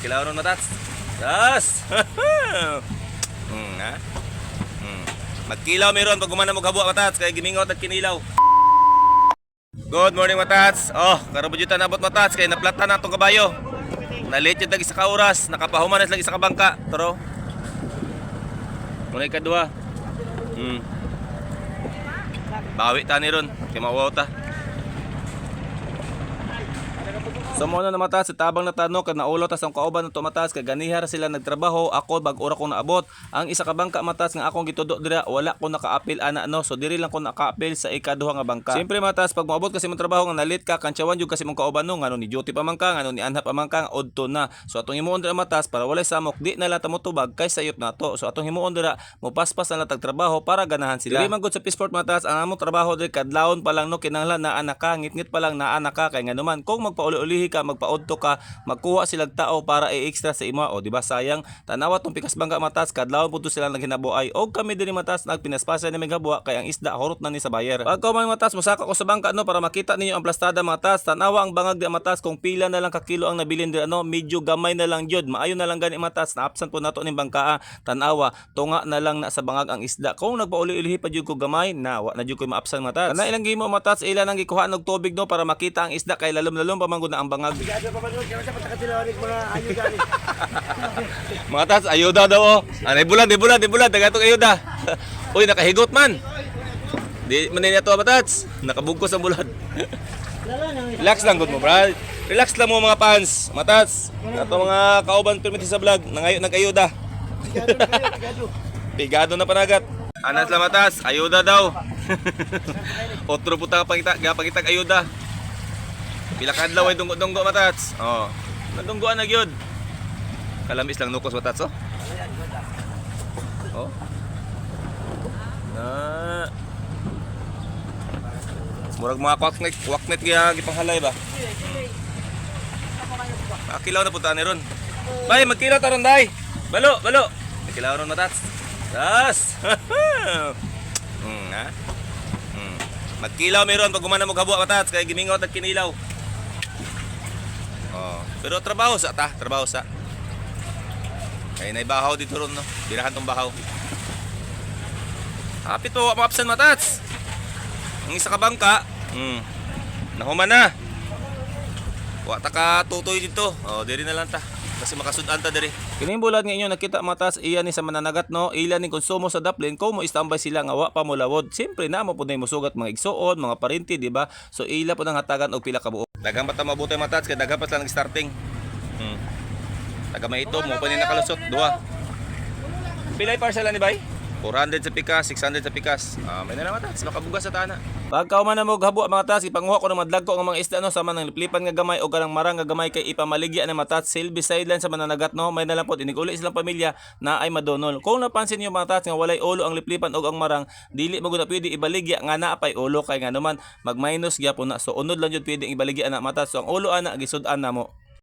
Nakilaw ron matats. Yes! hmm, ha? Hmm. Magkilaw meron pag gumana mo kabua matats kay gimingaw at kinilaw. Good morning matats. Oh, karabujutan nabot matats kay naplata na tong kabayo. Nalit yun lagi sa kauras, nakapahumanas lagi sa kabangka. Taro. Mulay kadua. Hmm. Bawi ta ni ron, kay mawaw ta. So mo na namataas, tabang na tanong kad naulo tas ang kauban ng tumataas kay ganihar sila nagtrabaho ako bag ora ko naabot. Ang isa ka bangka mataas nga akong gitudo dira wala ko naka-appeal ana no. So diri lang ko naka-appeal sa ikaduha nga bangka. Siyempre mataas pag moabot kasi mong trabaho nga nalit ka kantsawan jud kasi mong kauban no ngano ni duty pa man ka ngano ni anha pa man ka odto na. So atong himuon dira mataas para walay samok di na lata mo tubag kay sayop nato. So atong himuon dira mo paspas na latag trabaho para ganahan sila. Diri man gud sa Peaceport mataas ang among trabaho diri kadlawon pa lang no kinahanglan na anak ka ngit-ngit pa lang na anak ka kay nganuman kung magpauli-ulihi ka magpaodto ka magkuha silang tao para i-extra sa imo. O di ba? Sayang tanawa tong pikas bangga matas kadlawon pudto sila naghinabuay og kami diri matas nagpinaspasa ni meghabuwa kay ang isda horot na ni sa bayer. Pag man matas mosaka ko sa bangka no para makita ninyo ang plastada matas tanawa ang bangag di matas kung pila na lang ka kilo ang nabilin diri ano medyo gamay na lang jud maayo na lang gani matas. Na absent po nato ning bangka tanawa tunga na lang na sa bangag ang isda. Kung nagpauli-ulihi pa jud ko gamay na wa na jud ko maabsan matas kana ilang gimo matas ila nang gikuha og tubig no para makita ang isda kay lalom-lalom pa man ang bangag Patakatilawanig mga tats, ayuda daw oh. Ah, di bulan, di bulan, di bulan, dagatong ayuda. Uy, nakahigot man. Di man niya to matats. Nakabugkos ang bulan. Relax lang gud mo, brad. Relax lang mo mga fans. Matats. Ato mga kauban permit sa vlog, nangayo nagayuda. Pigado na panagat. Anas lang matas, ayuda daw. Otro puta pangita, gapangita ayuda. Pila ka adlaw ay dunggo-dunggo matats. Oh. Nadunggoan na gyud. Kalamis lang nukos matats oh. Oh. Na. Murag mga kwaknet, kwaknet kaya gipanghalay ba? Makilaw na punta ni ron. Bay, magkilaw taron day. Balo, balo. Magkilaw ron matats. Das. hmm, ha? Hmm. Magkilaw meron pag gumana mo kabua matats kay gimingaw at kinilaw. Pero trabaho sa ta, trabaho sa. Kay nay bahaw dito ron no. Birahan tong bahaw. Hapit po maapsan matats. Ang isa ka bangka, hmm. Nahuman na. Wa ta ka tutoy dito. Oh, diri na lang ta. Kasi makasudan ta diri. Kining bulan nga inyo nakita matas iya ni sa mananagat no, ila ni konsumo sa daplin ko mo istambay sila nga wa pa mo lawod. Siyempre na mo pud mo sugat mga igsuon, mga parinti, di ba? So ila po nang hatagan og pila ka. Daghang bata mabuti matats kay daghang pa lang starting. Hmm. Taga may ito mo pa nakalusot duha. Pilay parcel ni bay? 400 sa pikas, 600 sa pikas. Ah, may na naman tas makabugas sa tana. Pagka man na mo gahabo mga tas ipanguha ko ng madlag ko ang mga isda no sama nang liplipan nga gamay o kanang marang nga gamay kay ipamaligya na matats silbi sideline sa mananagat no may nalang po iniguli silang pamilya na ay madonol. Kung napansin niyo mga tats nga walay ulo ang liplipan o ang marang dili mo gud pwede ibaligya nga naa pay ulo kay nga naman mag minus gyapon na so unod lang jud pwede ibaligya na matats so ang ulo ana gisud-an na mo.